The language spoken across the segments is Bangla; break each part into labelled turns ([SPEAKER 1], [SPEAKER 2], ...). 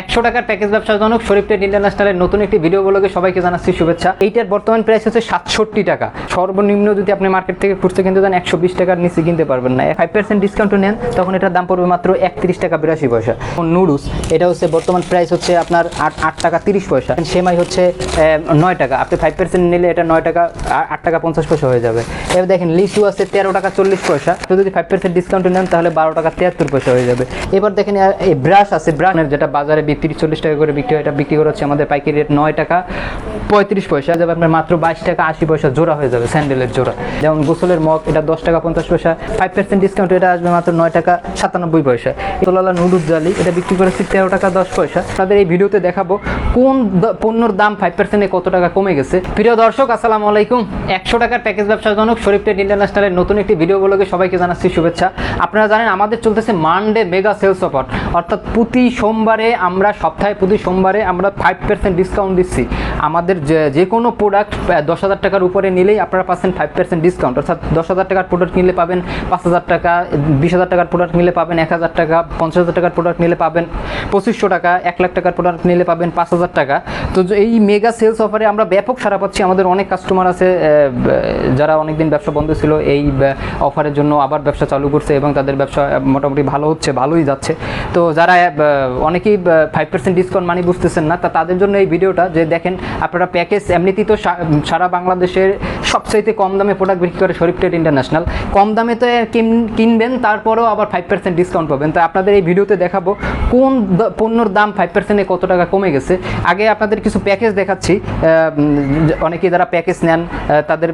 [SPEAKER 1] একশো টাকার প্যাকেজ ব্যবসাজনক শরীফ ট্রেড ইন্টারন্যাশনালের নতুন একটি ভিডিও ব্লগে সবাইকে জানাচ্ছি শুভেচ্ছা। এইটার বর্তমান প্রাইস হচ্ছে সাতষট্টি টাকা। সর্বনিম্ন যদি আপনি মার্কেট থেকে খুঁজতে কিনতে দেন একশো বিশ টাকার নিচে কিনতে পারবেন না। ফাইভ পার্সেন্ট ডিসকাউন্ট নেন, তখন এটার দাম পড়বে মাত্র একত্রিশ টাকা বিরাশি পয়সা। নুডলস এটা হচ্ছে বর্তমান প্রাইস হচ্ছে আপনার আট আট টাকা তিরিশ পয়সা। সেমাই হচ্ছে নয় টাকা। আপনি ফাইভ পার্সেন্ট নিলে এটা নয় টাকা আট টাকা পঞ্চাশ পয়সা হয়ে যাবে। এবার দেখেন, লিচু আছে তেরো টাকা চল্লিশ পয়সা। যদি ফাইভ পার্সেন্ট ডিসকাউন্ট নেন, তাহলে বারো টাকা তিয়াত্তর পয়সা হয়ে যাবে। এবার দেখেন এই ব্রাশ আছে ব্রাশের যেটা বাজারে চল্লিশ টাকা করে বিক্রি হয়, এটা বিক্রি করা হচ্ছে আমাদের পাইকারি রেট নয় টাকা পঁয়ত্রিশ পয়সা, যাবে আপনার মাত্র বাইশ টাকা আশি পয়সা জোড়া হয়ে যাবে স্যান্ডেলের জোড়া। যেমন গোসলের মগ, এটা দশ টাকা পঞ্চাশ পয়সা ফাইভ পার্সেন্ট ডিসকাউন্ট এটা আসবে মাত্র নয় টাকা সাতানব্বই পয়সা। তোলালা নুডুস জালি, এটা বিক্রি করেছি তেরো টাকা দশ পয়সা। তাদের এই ভিডিওতে দেখাবো কোন পণ্যর দাম ফাইভ পার্সেন্টে কত টাকা কমে গেছে। প্রিয় দর্শক, আসসালামু আলাইকুম। একশো টাকার প্যাকেজ ব্যবসাজনক শরীফ ট্রেড ইন্টারন্যাশনালের নতুন একটি ভিডিও ব্লগে সবাইকে জানাচ্ছি শুভেচ্ছা। আপনারা জানেন, আমাদের চলতেছে মানডে মেগা সেলস অফার অর্থাৎ প্রতি সোমবারে আমরা সপ্তাহে প্রতি সোমবারে আমরা ফাইভ পার্সেন্ট ডিসকাউন্ট দিচ্ছি। আমাদের যে কোনো প্রোডাক্ট দশ হাজার টাকার উপরে নিলেই আপনারা পাচ্ছেন ফাইভ পার্সেন্ট ডিসকাউন্ট অর্থাৎ দশ হাজার টাকার প্রোডাক্ট নিলে পাবেন পাঁচ হাজার টাকা, বিশ হাজার টাকার প্রোডাক্ট নিলে পাবেন এক হাজার টাকা, পঞ্চাশ হাজার টাকার প্রোডাক্ট নিলে পাবেন পঁচিশশো টাকা, এক লাখ টাকার প্রোডাক্ট নিলে পাবেন পাঁচ হাজার টাকা। তো এই মেগা সেলস অফারে আমরা ব্যাপক সারা পাচ্ছি। আমাদের অনেক কাস্টমার আছে যারা অনেকদিন ব্যবসা বন্ধ ছিল এই অফারের জন্য আবার ব্যবসা চালু করছে এবং তাদের ব্যবসা মোটামুটি ভালো হচ্ছে, ভালোই যাচ্ছে। তো যারা অনেকেই ফাইভ পার্সেন্ট ডিসকাউন্ট মানে বুঝতেছেন না, তা তাদের জন্য এই ভিডিওটা যে দেখেন, আপনারা প্যাকেজ এমনিতেই তো সারা বাংলাদেশের সবচাইতে কম দামে প্রোডাক্ট বিক্রি করে শরীফ ট্রেড ইন্টারন্যাশনাল কম দামে তো কিনবেন, তারপরেও আবার ফাইভ পার্সেন্ট ডিসকাউন্ট পাবেন। তো আপনাদের এই ভিডিওতে দেখাবো কোন পণ্যর দাম ফাইভ পার্সেন্টে কত টাকা কমে গেছে। আগে আপনাদের কিছু প্যাকেজ দেখাচ্ছি। অনেকেই যারা প্যাকেজ নেন তাদের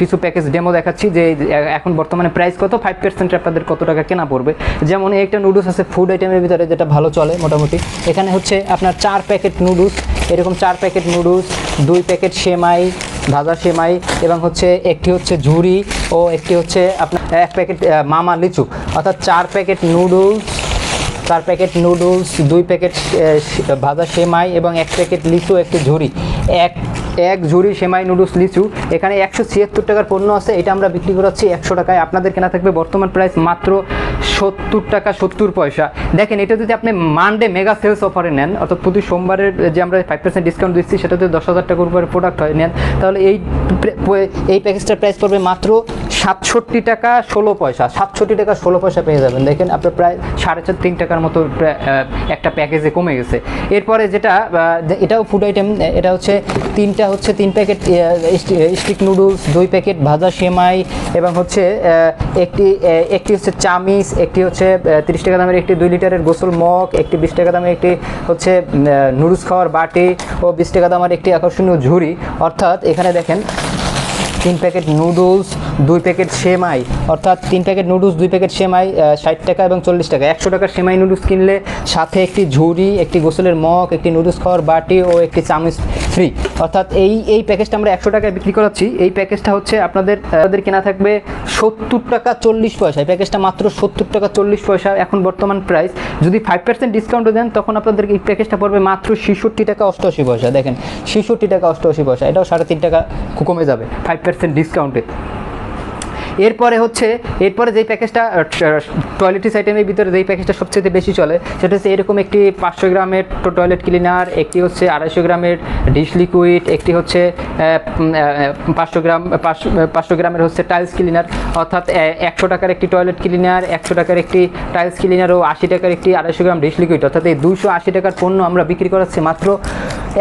[SPEAKER 1] কিছু প্যাকেজ ডেমো দেখাচ্ছি যে এখন বর্তমানে প্রাইস কত ফাইভ পার্সেন্টে আপনাদের কত টাকা কেনা পড়বে। যেমন একটা নুডলস আছে ফুড আইটেমের ভিতরে যেটা ভালো চলে মোটামুটি। এখানে হচ্ছে আপনার চার প্যাকেট নুডলস এরকম চার প্যাকেট নুডলস দুই প্যাকেট সেমাই ভাজা সেমাই এবং হচ্ছে একটি হচ্ছে ঝুড়ি ও একটি হচ্ছে আপনার এক প্যাকেট মামা লিচু। অর্থাৎ চার প্যাকেট নুডলস, চার প্যাকেট নুডলস, দুই প্যাকেট ভাজা সেমাই এবং এক প্যাকেট লিচু, একটি ঝুড়ি এক এক ঝুড়ি সেমাই নুডলস লিচু। এখানে একশো ছিয়াত্তর টাকার পণ্য আছে, এটা আমরা বিক্রি করাচ্ছি একশো টাকায়। আপনাদের কেনা থাকবে বর্তমান প্রাইস মাত্র সত্তর টাকা সত্তর পয়সা। দেখেন, এটা যদি আপনি মানডে মেগা সেলস অফারে নেন, অর্থাৎ প্রতি সোমবারের যে আমরা ফাইভ পার্সেন্ট ডিসকাউন্ট দিচ্ছি সেটা যদি দশ হাজার টাকার উপরে প্রোডাক্ট হয় নেন, তাহলে এই এই প্যাকেজটার প্রাইস পড়বে মাত্র সাতষট্টি টাকা ষোলো পয়সা, সাতষট্টি টাকা ষোলো পয়সা পেয়ে যাবেন। দেখেন, আপনার প্রায় সাড়ে চার, তিন টাকার মতো একটা প্যাকেজে কমে গেছে। এরপরে যেটা এটাও ফুড আইটেম এটা হচ্ছে তিনটা হচ্ছে তিন প্যাকেট স্টিক নুডলস দুই প্যাকেট ভাজা সেমাই এবং হচ্ছে একটি একটি হচ্ছে চামিচ, একটি হচ্ছে তিরিশ টাকা দামের একটি দুই লিটারের গোসল মগ, একটি বিশ টাকা দামের একটি হচ্ছে নুডলস খাওয়ার বাটি ও বিশ টাকা দামের একটি আকর্ষণীয় ঝুড়ি। অর্থাৎ এখানে দেখেন তিন প্যাকেট নুডলস, দুই প্যাকেট সেমাই, অর্থাৎ তিন প্যাকেট নুডলস, দুই প্যাকেট সেমাই ষাট টাকা এবং চল্লিশ টাকা। একশো টাকার সেমাই নুডলস কিনলে সাথে একটি ঝুড়ি, একটি গোসলের মগ, একটি নুডলস খাওয়ার বাটি ও একটি চামচ ফ্রি অর্থাৎ এই এই প্যাকেজটা আমরা একশো টাকায় বিক্রি করাচ্ছি। এই প্যাকেজটা হচ্ছে আপনাদের আপনাদের কেনা থাকবে সত্তর টাকা চল্লিশ পয়সা। এই প্যাকেজটা মাত্র সত্তর টাকা চল্লিশ পয়সা এখন বর্তমান প্রাইস যদি ফাইভ পার্সেন্ট ডিসকাউন্টও দেন, তখন আপনাদের এই প্যাকেজটা পড়বে মাত্র ছেষট্টি টাকা অষ্টআশি পয়সা। দেখেন, ছেষট্টি টাকা অষ্টআশি পয়সা। এটাও সাড়ে তিন টাকা কমে যাবে ফাইভ পার্সেন্ট ডিসকাউন্টে এরপরে হচ্ছে, এরপরে যেই প্যাকেজটা টয়লেটিস আইটেমের ভিতরে যেই প্যাকেজটা সবচেয়ে বেশি চলে, সেটা হচ্ছে এরকম একটি পাঁচশো গ্রামের টয়লেট ক্লিনার একটি হচ্ছে আড়াইশো গ্রামের ডিশ লিকুইড একটি হচ্ছে পাঁচশো গ্রাম, পাঁচশো গ্রামের হচ্ছে টাইলস ক্লিনার অর্থাৎ একশো টাকার একটি টয়লেট ক্লিনার একশো টাকার একটি টাইলস ক্লিনার ও আশি টাকার একটি আড়াইশো গ্রাম ডিশ লিকুইড অর্থাৎ এই দুশো আশি টাকার পণ্য আমরা বিক্রি করাচ্ছি মাত্র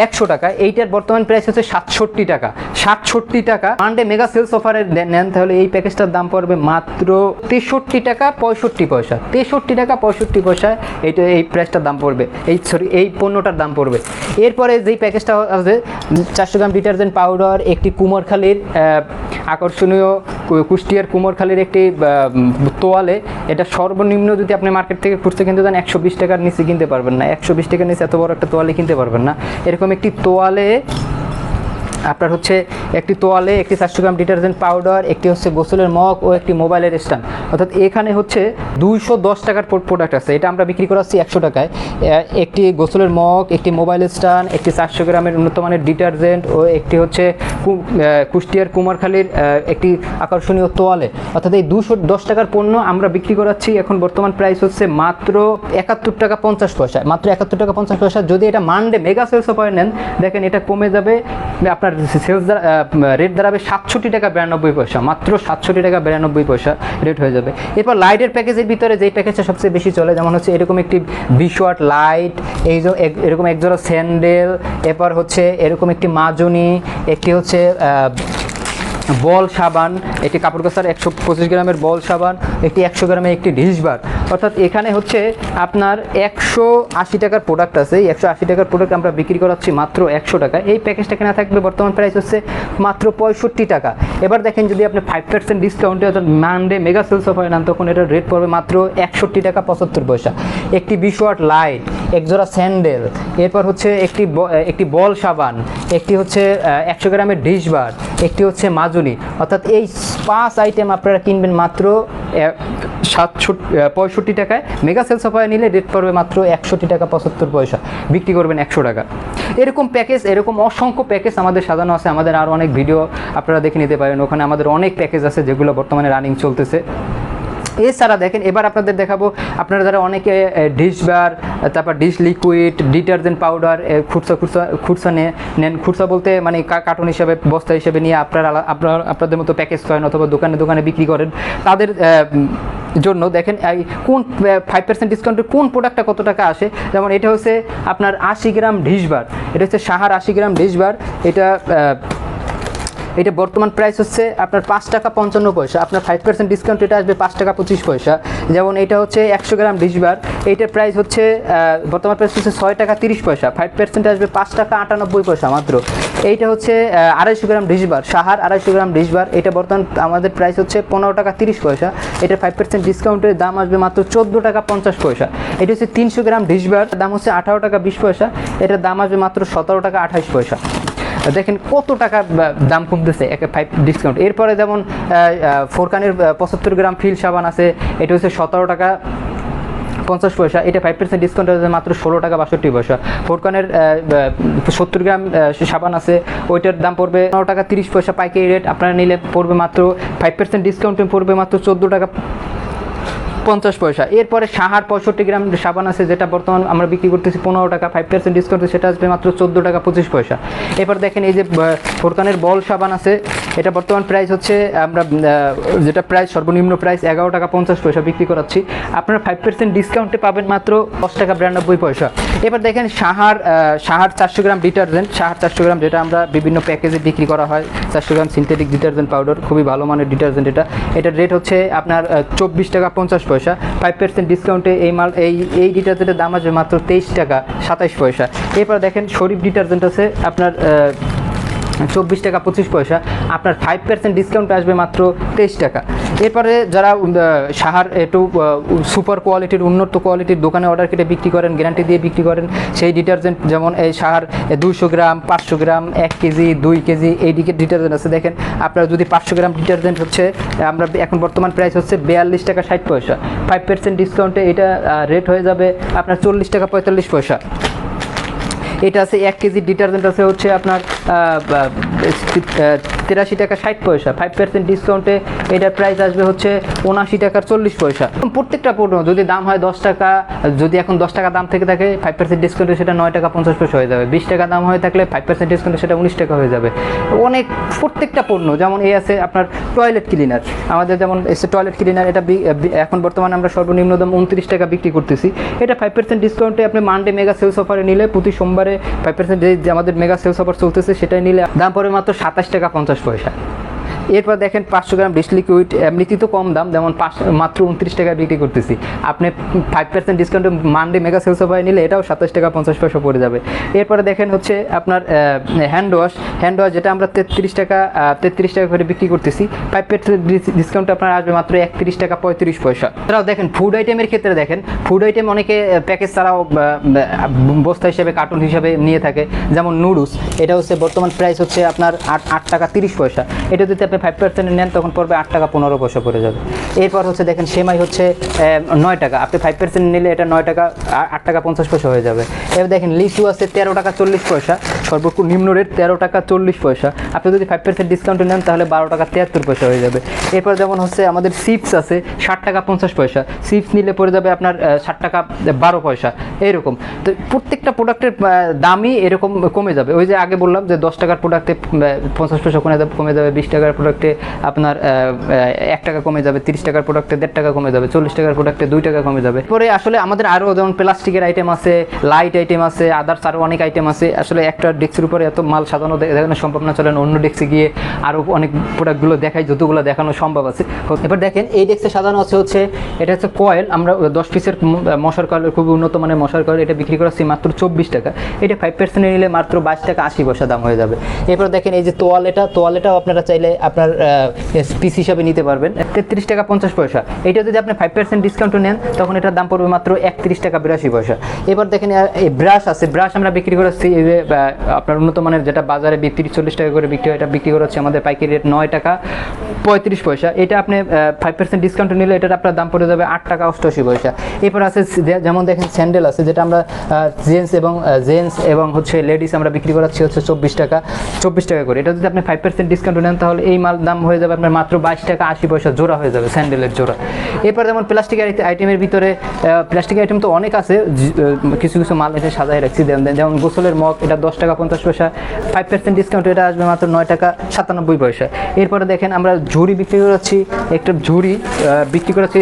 [SPEAKER 1] একশো টাকা। এইটার বর্তমান প্রাইস হচ্ছে সাতষট্টি টাকা। সাতষট্টি টাকা। মানডে মেগা সেলস অফারে নেন, তাহলে এই প্যাকেজটার দাম পড়বে মাত্র তেষট্টি টাকা পঁয়ষট্টি পয়সা। তেষট্টি টাকা পঁয়ষট্টি পয়সা এইটা এই প্রাইসটার দাম পড়বে। এই সরি এই পণ্যটার দাম পড়বে। এরপরে যেই প্যাকেজটা আছে, চারশো গ্রাম ডিটারজেন্ট পাউডার একটি কুমোরখালির আকর্ষণীয় কুষ্টিয়ার কুমোরখালির একটি তোয়ালে, এটা সর্বনিম্ন যদি আপনি মার্কেট থেকে খুঁজতে কিনতে দেন একশো বিশ টাকার নিচে কিনতে পারবেন না। একশো বিশ টাকার নিচে এত বড় একটা তোয়ালে কিনতে পারবেন না। এরকম একটি তোয়ালে আপনার হচ্ছে একটি তোয়ালে একটি চারশো গ্রাম ডিটারজেন্ট পাউডার, একটি হচ্ছে গোসলের মগ ও একটি মোবাইলের স্ট্যান্ড। অর্থাৎ এখানে হচ্ছে দুইশো দশ টাকার প্রোডাক্ট আছে। এটা আমরা বিক্রি করাচ্ছি একশো টাকায়। একটি গোসলের মগ, একটি মোবাইল স্ট্যান্ড, একটি চারশো গ্রামের উন্নত মানের ডিটারজেন্ট ও একটি হচ্ছে কুষ্টিয়ার কুমারখালীর একটি আকর্ষণীয় তোয়ালে। অর্থাৎ এই দুশো দশ টাকার পণ্য আমরা বিক্রি করাচ্ছি। এখন বর্তমান প্রাইস হচ্ছে মাত্র একাত্তর টাকা পঞ্চাশ পয়সা। মাত্র একাত্তর টাকা পঞ্চাশ পয়সা। যদি এটা মানডে মেগা সেলস অফার নেন, দেখেন এটা কমে যাবে। আপনার সেলস রেট দাঁড়াবে সাতষট্টি টাকা বিরানব্বই পয়সা, মাত্র সাতষট্টি টাকা বিরানব্বই পয়সা রেট হয়ে যাবে। এরপর লাইটের প্যাকেজের ভিতরে যেই প্যাকেজটা সবচেয়ে বেশি চলে, যেমন হচ্ছে এরকম একটি বিশোয়াট লাইট এই এরকম একজোড়া স্যান্ডেল এরপর হচ্ছে এরকম একটি মাজনি, একটি হচ্ছে বল সাবান, একটি কাপড় কাচার একশো পঁচিশ গ্রামের বল সাবান, একটি একশো গ্রামের একটি ডিশ বার। অর্থাৎ এখানে হচ্ছে আপনার একশো আশি টাকার প্রোডাক্ট আছে। একশো আশি টাকার প্রোডাক্ট আমরা বিক্রি করাচ্ছি মাত্র একশো টাকা। এই প্যাকেজটা কেনা থাকবে, বর্তমান প্রাইস হচ্ছে মাত্র পঁয়ষট্টি টাকা। এবার দেখেন যদি আপনি ফাইভ পার্সেন্ট ডিসকাউন্টে অর্থাৎ মানডে মেগা সেলস অফার নেন, তখন এটার রেট পড়বে মাত্র একষট্টি টাকা পঁচাত্তর পয়সা। একটি বিশ ওয়াট লাইট একজোড়া স্যান্ডেল এরপর হচ্ছে একটি একটি বল সাবান, একটি হচ্ছে একশো গ্রামের ডিশ বার, একটি হচ্ছে মাজুনি অর্থাৎ এই পাঁচ আইটেম আপনারা কিনবেন মাত্র সাতষট্টি পঁয়ষট্টি টাকায়। মেগা সেলস অফারে নিলে রেট পড়বে মাত্র একষট্টি টাকা পঁচাত্তর পয়সা। বিক্রি করবেন একশো টাকা। এরকম প্যাকেজ এরকম অসংখ্য প্যাকেজ আমাদের সাজানো আছে। আমাদের আরও অনেক ভিডিও আপনারা দেখে নিতে পারেন। ওখানে আমাদের অনেক প্যাকেজ আছে যেগুলো বর্তমানে রানিং চলতেছে। এছাড়া দেখেন, এবার আপনাদের দেখাবো, আপনারা যারা অনেকে ডিশ বার তারপর ডিশ লিকুইড ডিটারজেন্ট পাউডার খুচরা খুচরা নিয়ে নেন। খুচরা বলতে মানে কার্টুন হিসাবে, বস্তা হিসেবে নিয়ে আপনারা আপনার, আপনাদের মতো প্যাকেজ করেন অথবা দোকানে দোকানে বিক্রি করেন। তাদের জন্য দেখেন কোন ফাইভ পার্সেন্ট ডিসকাউন্টের কোন প্রোডাক্টটা কত টাকা আসে? যেমন এটা হচ্ছে আপনার আশি গ্রাম ডিশ বার এটা হচ্ছে সাহার আশি গ্রাম ডিশ বার এটা এটা বর্তমান প্রাইস হচ্ছে আপনার পাঁচ টাকা পঞ্চান্ন পয়সা। আপনার ফাইভ পার্সেন্ট ডিসকাউন্ট এটা আসবে পাঁচ টাকা পঁচিশ পয়সা। যেমন এটা হচ্ছে একশো গ্রাম ডিশবার এইটার প্রাইস হচ্ছে বর্তমান প্রাইস হচ্ছে ছয় টাকা তিরিশ পয়সা। ফাইভ পার্সেন্ট আসবে পাঁচ টাকা আটানব্বই পয়সা মাত্র। এইটা হচ্ছে আড়াইশো গ্রাম ডিশবার সাহার আড়াইশো গ্রাম ডিশবার এটা বর্তমান আমাদের প্রাইস হচ্ছে পনেরো টাকা তিরিশ পয়সা। এটা ফাইভ পার্সেন্ট ডিসকাউন্টের দাম আসবে মাত্র চোদ্দ টাকা পঞ্চাশ পয়সা। এটা হচ্ছে তিনশো গ্রাম ডিশবার দাম হচ্ছে আঠারো টাকা বিশ পয়সা। এটার দাম আসবে মাত্র সতেরো টাকা আঠাইশ পয়সা। দেখেন কত টাকা দাম কমতেছে, একে ফাইভ ডিসকাউন্ট এরপরে যেমন ফোরকানের পঁচাত্তর গ্রাম ফিল সাবান আছে, এটা হচ্ছে সতেরো টাকা পঞ্চাশ পয়সা, এটা ফাইভ পার্সেন্ট ডিসকাউন্ট আছে মাত্র ষোলো টাকা বাষট্টি পয়সা। ফোরকানের সত্তর গ্রাম সাবান আছে, ওইটার দাম পড়বে পনেরো টাকা তিরিশ পয়সা পাইকারি রেট আপনারা নিলে পড়বে মাত্র ফাইভ পার্সেন্ট ডিসকাউন্টে পড়বে মাত্র চোদ্দ টাকা পঞ্চাশ পয়সা। এরপরে সাহার পঁয়ষট্টি গ্রাম সাবান আছে, যেটা বর্তমান আমরা বিক্রি করতেছি পনেরো টাকা ফাইভ পার্সেন্ট ডিসকাউন্টে সেটা আসবে মাত্র চোদ্দ টাকা পঁচিশ পয়সা। এরপর দেখেন এই যে ফোরকানের বল সাবান আছে, এটা বর্তমান প্রাইস হচ্ছে, আমরা যেটা প্রাইস সর্বনিম্ন প্রাইস এগারো টাকা পঞ্চাশ পয়সা বিক্রি করাচ্ছি। আপনারা ফাইভ পার্সেন্ট ডিসকাউন্টে পাবেন মাত্র দশ টাকা বিরানব্বই পয়সা। এবার দেখেন সাহার সাহার চারশো গ্রাম ডিটারজেন্ট সাহার চারশো গ্রাম যেটা আমরা বিভিন্ন প্যাকেজে বিক্রি করা হয়, চারশো গ্রাম সিনথেটিক ডিটারজেন্ট পাউডার খুবই ভালো মানের ডিটারজেন্ট এটা। এটার রেট হচ্ছে আপনার চব্বিশ টাকা পঞ্চাশ পয়সা। ফাইভ পার্সেন্ট ডিসকাউন্টে এই মাল এই এই ডিটারজেন্টের দাম আছে মাত্র তেইশ টাকা, সাতাইশ পয়সা। এরপর দেখেন শরীফ ডিটারজেন্ট আছে, আপনার চব্বিশ টাকা, পঁচিশ পয়সা। আপনার ফাইভ পার্সেন্ট ডিসকাউন্ট আসবে মাত্র তেইশ টাকা। এরপরে যারা সাহার একটু সুপার কোয়ালিটির উন্নত কোয়ালিটির দোকানে অর্ডার কেটে বিক্রি করেন গ্যারান্টি দিয়ে বিক্রি করেন, সেই ডিটারজেন্ট যেমন এই সাহার দুশো গ্রাম, পাঁচশো গ্রাম, এক কেজি, দুই কেজি, এই দিকে ডিটারজেন্ট আছে। দেখেন, আপনারা যদি পাঁচশো গ্রাম ডিটারজেন্ট হচ্ছে, আমরা এখন বর্তমান প্রাইস হচ্ছে বিয়াল্লিশ টাকা ষাট পয়সা। ফাইভ পার্সেন্ট ডিসকাউন্টে এটা রেট হয়ে যাবে আপনার চল্লিশ টাকা পঁয়তাল্লিশ পয়সা। এটা আছে এক কেজি ডিটারজেন্ট আছে হচ্ছে আপনার তিরাশি টাকা ষাট পয়সা। ফাইভ পার্সেন্ট ডিসকাউন্টে এটার প্রাইস আসবে হচ্ছে উনআশি টাকার চল্লিশ পয়সা। প্রত্যেকটা পণ্য যদি দাম হয় দশ টাকা, যদি এখন দশ টাকা দাম থেকে থাকে ফাইভ পার্সেন্ট ডিসকাউন্টে সেটা নয় টাকা পঞ্চাশ পয়সা হয়ে যাবে। বিশ টাকা দাম হয়ে থাকলে ফাইভ পার্সেন্ট ডিসকাউন্টে সেটা উনিশ টাকা হয়ে যাবে। অনেক প্রত্যেকটা পণ্য, যেমন এই আছে আপনার টয়লেট ক্লিনার আমাদের যেমন এসে টয়লেট ক্লিনার এটা এখন বর্তমানে আমরা সর্বনিম্ন দাম উনত্রিশ টাকা বিক্রি করতেছি। এটা ফাইভ পার্সেন্ট ডিসকাউন্টে আপনি মানডে মেগা সেলস অফারে নিলে প্রতি সোমবারে ফাইভ পার্সেন্ট যে আমাদের মেগা সেলস অফার চলতেছে, সেটাই নিলে দাম পড়বে মাত্র সাতাশ টাকা পঞ্চাশ পয়সা এরপর দেখেন পাঁচশো গ্রাম ডিশ লিকুইড এমনিতেই তো কম দাম, যেমন পাঁচ, মাত্র উনত্রিশ টাকায় বিক্রি করতেছি। আপনি ফাইভ পার্সেন্ট ডিসকাউন্টে মান্ডে মেগা সেলস অফারে নিলে এটাও সাতাশ টাকা পঞ্চাশ পয়সা পড়ে যাবে। এরপরে দেখেন হচ্ছে আপনার হ্যান্ড ওয়াশ হ্যান্ড ওয়াশ যেটা আমরা তেত্রিশ টাকা তেত্রিশ টাকা করে বিক্রি করতেছি। ফাইভ পার্সেন্ট ডিসকাউন্ট আপনার আসবে মাত্র একত্রিশ টাকা পঁয়ত্রিশ পয়সা। এছাড়াও দেখেন ফুড আইটেমের ক্ষেত্রে দেখেন ফুড আইটেম অনেকে প্যাকেজ ছাড়াও বস্তা হিসেবে কার্টুন হিসেবে নিয়ে থাকে। যেমন নুডলস এটা হচ্ছে বর্তমান প্রাইস হচ্ছে আপনার আট আট টাকা তিরিশ পয়সা। এটা যদি আপনি ফাইভ পার্সেন্ট নেন, তখন পড়বে আট টাকা পনেরো পয়সা পড়ে যাবে। এরপর হচ্ছে দেখেন, সেমাই হচ্ছে নয় টাকা। আপনি ফাইভ পার্সেন্ট নিলে এটা নয় টাকা আট টাকা পঞ্চাশ পয়সা হয়ে যাবে। এবার দেখেন, লিচু আছে তেরো টাকা চল্লিশ পয়সা। সর্বনিম্ন রেট তেরো টাকা চল্লিশ পয়সা। আপনি যদি ফাইভ পার্সেন্ট ডিসকাউন্ট নেন, তাহলে বারো টাকা তিয়াত্তর পয়সা হয়ে যাবে। এরপর যেমন হচ্ছে, আমাদের চিপস আছে, ষাট টাকা পঞ্চাশ পয়সা। চিপস নিলে পড়ে যাবে আপনার ষাট টাকা বারো পয়সা। এরকম। তো প্রত্যেকটা প্রোডাক্টের দামই এরকম কমে যাবে। ওই যে আগে বললাম যে দশ টাকার প্রোডাক্টে পঞ্চাশ পয়সা কমে যাবে কমে যাবে, বিশ টাকার প্রোডাক্টে আপনার এক টাকা কমে যাবে, তিরিশ টাকার প্রোডাক্টে দেড় টাকা কমে যাবে, চল্লিশ টাকার প্রোডাক্টে দুই টাকা কমে যাবে। পরে আসলে আমাদের আরও যেমন প্লাস্টিকের আইটেম আছে লাইট আইটেম আছে আদার্স আরও অনেক আইটেম আছে। আসলে একটা ডেস্কের উপরে এত মাল সাজানো দেখানো সম্ভব না চলেন অন্য ডেস্কে গিয়ে আরও অনেক প্রোডাক্টগুলো দেখাই যতগুলো দেখানো সম্ভব আছে। এবার দেখেন এই ডেস্কে সাজানো আছে হচ্ছে এটা হচ্ছে কয়েল আমরা দশ পিসের মশার কয়েলের খুবই উন্নত মানের মশার কয়েল এটা বিক্রি করাচ্ছি মাত্র চব্বিশ টাকা। এটা ফাইভ পার্সেন্টে নিলে মাত্র বাইশ টাকা আশি পয়সা দাম হয়ে যাবে। এরপর দেখেন এই যে তোয়ালেটা তোয়ালেটাও আপনারা চাইলে আপনার পিস হিসাবে নিতে পারবেন। তেত্রিশ টাকা পঞ্চাশ পয়সা। এটা যদি আপনি ফাইভ পার্সেন্ট ডিসকাউন্ট নেন তখন এটার দাম পড়বে মাত্র একত্রিশ টাকা বিরাশি পয়সা। এবার দেখেন এই ব্রাশ আছে ব্রাশ আমরা বিক্রি আহ, আপনার উন্নত মানের যেটা বাজারে বিক্রি, চল্লিশ টাকা করে বিক্রি হয়, এটা বিক্রি করাচ্ছি আমাদের পাইকারি রেট নয় টাকা পঁয়ত্রিশ পয়সা। এটা আপনি ফাইভ পার্সেন্ট ডিসকাউন্ট নিলে এটার আপনার দাম পড়ে যাবে আট টাকা অষ্টআশি পয়সা। এরপর আছে যেমন দেখেন স্যান্ডেল আছে, যেটা আমরা জেন্টস এবং জেন্টস এবং হচ্ছে লেডিস আমরা বিক্রি করাচ্ছি হচ্ছে চব্বিশ টাকা চব্বিশ টাকা করে। এটা যদি আপনি ফাইভ পার্সেন্ট ডিসকাউন্ট নেন, তাহলে এই মাল দাম হয়ে যাবে আপনার মাত্র বাইশ টাকা আশি পয়সা জোড়া হয়ে যাবে স্যান্ডেলের জোড়া। এরপর যেমন প্লাস্টিক আইটেমের ভিতরে প্লাস্টিক আইটেম তো অনেক আছে কিছু কিছু মাল এটা সাজাই রাখছি যেমন যেমন গোসলের মগ, এটা দশ টাকা পঞ্চাশ পয়সা ফাইভ পার্সেন্ট ডিসকাউন্ট এটা আসবে মাত্র নয় টাকা সাতানব্বই পয়সা। এরপরে দেখেন আমরা ঝুড়ি বিক্রি করাচ্ছি একটা ঝুড়ি বিক্রি করাচ্ছি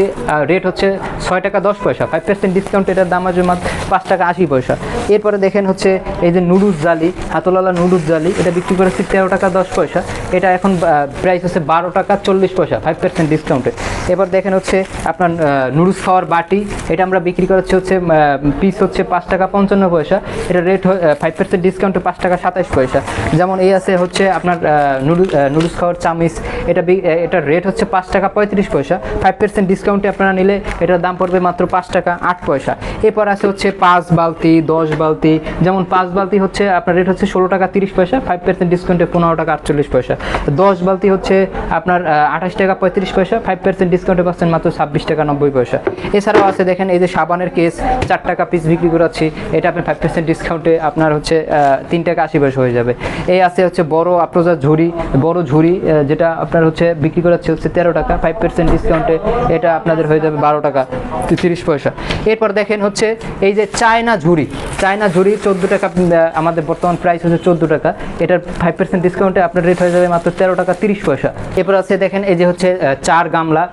[SPEAKER 1] রেট হচ্ছে ছয় টাকা দশ পয়সা ফাইভ পার্সেন্ট ডিসকাউন্ট এটার দাম আসবে মাত্র পাঁচ টাকা আশি পয়সা। এরপরে দেখেন হচ্ছে এই যে নুডলস জালি, হাতলালা নুডলস জালি, এটা বিক্রি করাচ্ছি তেরো টাকা দশ পয়সা। এটা এখন প্রাইস হচ্ছে বারো টাকা চল্লিশ পয়সা ফাইভ পার্সেন্ট ডিসকাউন্টে এবার দেখেন হচ্ছে আপনার নুডলস খাওয়ার বাটি, এটা আমরা বিক্রি করাচ্ছি হচ্ছে পিস হচ্ছে পাঁচ টাকা পঞ্চান্ন পয়সা। এটা রেট ফাইভ পার্সেন্ট ডিসকাউন্টে পাঁচ টাকা সাতাশ পয়সা। যেমন এই আছে হচ্ছে আপনার নুডলস খাওয়ার চামিচ। এটা এটার রেট হচ্ছে পাঁচ টাকা পঁয়ত্রিশ পয়সা। ফাইভ পার্সেন্ট ডিসকাউন্টে আপনারা নিলে এটার দাম পড়বে মাত্র পাঁচ টাকা আট পয়সা। এরপর আছে হচ্ছে পাঁচ বালতি, দশ বালতি। যেমন পাঁচ বালতি হচ্ছে আপনার রেট হচ্ছে ষোলো টাকা তিরিশ পয়সা ফাইভ পার্সেন্ট ডিসকাউন্টে পনেরো টাকা আটচল্লিশ পয়সা। দশ বালতি হচ্ছে আপনার আঠাশ টাকা পঁয়ত্রিশ পয়সা ফাইভ পার্সেন্ট ডিসকাউন্টে পাচ্ছেন মাত্র ছাব্বিশ টাকা নব্বই পয়সা। এছাড়াও আছে দেখেন এই যে সাবানের কেস চার টাকা পিস বিক্রি করাচ্ছি। এটা আপনি ফাইভ পার্সেন্ট ডিসকাউন্টে আপনার হচ্ছে তিন টাকা আশি পয়সা হয়ে যাবে। এই আছে হচ্ছে বড় আপ্রোজা ঝুড়ি, বড় ঝুড়ি যেটা আপনার হচ্ছে বিক্রি করাচ্ছে হচ্ছে তেরো টাকা ফাইভ পার্সেন্ট ডিসকাউন্টে এটা আপনাদের হয়ে যাবে বারো টাকা, তিরিশ পয়সা। এরপর দেখেন হচ্ছে এই যে চায়না ঝুড়ি চায়না ঝুড়ি চোদ্দ টাকা আমাদের বর্তমান প্রাইস হচ্ছে চোদ্দ টাকা, এটার ফাইভ পার্সেন্ট ডিসকাউন্টে আপনার রেট হয়ে যাবে মাত্র তেরো টাকা তিরিশ পয়সা। এরপর আছে দেখেন এই যে হচ্ছে চার গামলা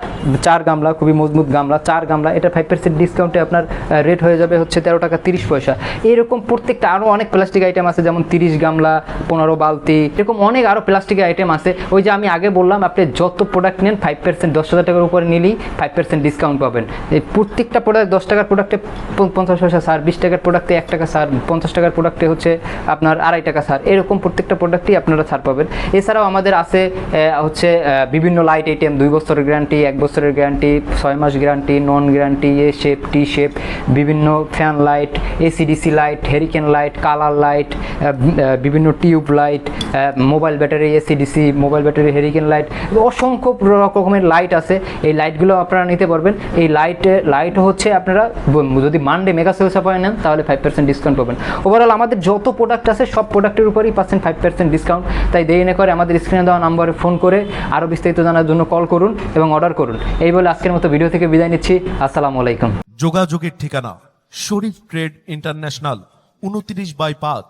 [SPEAKER 1] চার গামলা, খুবই মজবুত গামলা, চার গামলা, এটা ফাইভ পার্সেন্ট ডিসকাউন্টে আপনার রেট হয়ে যাবে হচ্ছে তেরো টাকা তিরিশ পয়সা। এরকম প্রত্যেকটা আরও অনেক প্লাস্টিক আইটেম আছে, যেমন তিরিশ গামলা, পনেরো বালতি, এরকম অনেক আরও প্লাস্টিকের আইটেম আছে। ওই যে আমি আগে বললাম, আপনি যত প্রোডাক্ট নেন ফাইভ পার্সেন্ট দশ হাজার টাকার উপরে নিলেই ফাইভ পার্সেন্ট ডিসকাউন্ট পাবেন। এই প্রত্যেকটা প্রোডাক্ট দশ টাকার প্রোডাক্টে পঞ্চাশ পয়সা সার বিশ টাকার প্রোডাক্টে এক টাকা সার পঞ্চাশ টাকার প্রোডাক্টে হচ্ছে আপনার আড়াই টাকা সার এরকম প্রত্যেকটা প্রোডাক্টই আপনারা ছাড় পাবেন। এছাড়াও আমাদের আছে হচ্ছে বিভিন্ন লাইট আইটেম দুই বছরের গ্যারান্টি এক বছরের গ্যারান্টি ছয় মাস guarantee non guarantee A shape T shape বিভিন্ন fan light AC DC light hurricane light colour light বিভিন্ন tube light mobile battery, AC DC, mobile battery hurricane light অসংখ্য রকমের লাইট আছে। এই লাইটগুলো আপনারা নিতে পারবেন। এই লাইটে লাইট হচ্ছে আপনারা যদি মানডে মেগা সেলস অফারে নেন, তাহলে ফাইভ পার্সেন্ট ডিসকাউন্ট পাবেন। ওভারঅল আমাদের যত প্রোডাক্ট আছে, সব প্রোডাক্টের উপরেই পাচ্ছেন ফাইভ পার্সেন্ট ডিসকাউন্ট তাই দেরি না করে আমাদের স্ক্রিনে দেওয়া নাম্বারে ফোন করে আরও বিস্তারিত জানার জন্য কল করুন এবং অর্ডার করুন। এই বলে আজকের মতো ভিডিও থেকে বিদায় নিচ্ছি। আসসালামু আলাইকুম।
[SPEAKER 2] যোগাযোগের ঠিকানা, শরীফ ট্রেড ইন্টারন্যাশনাল উনত্রিশ বাই পাঁচ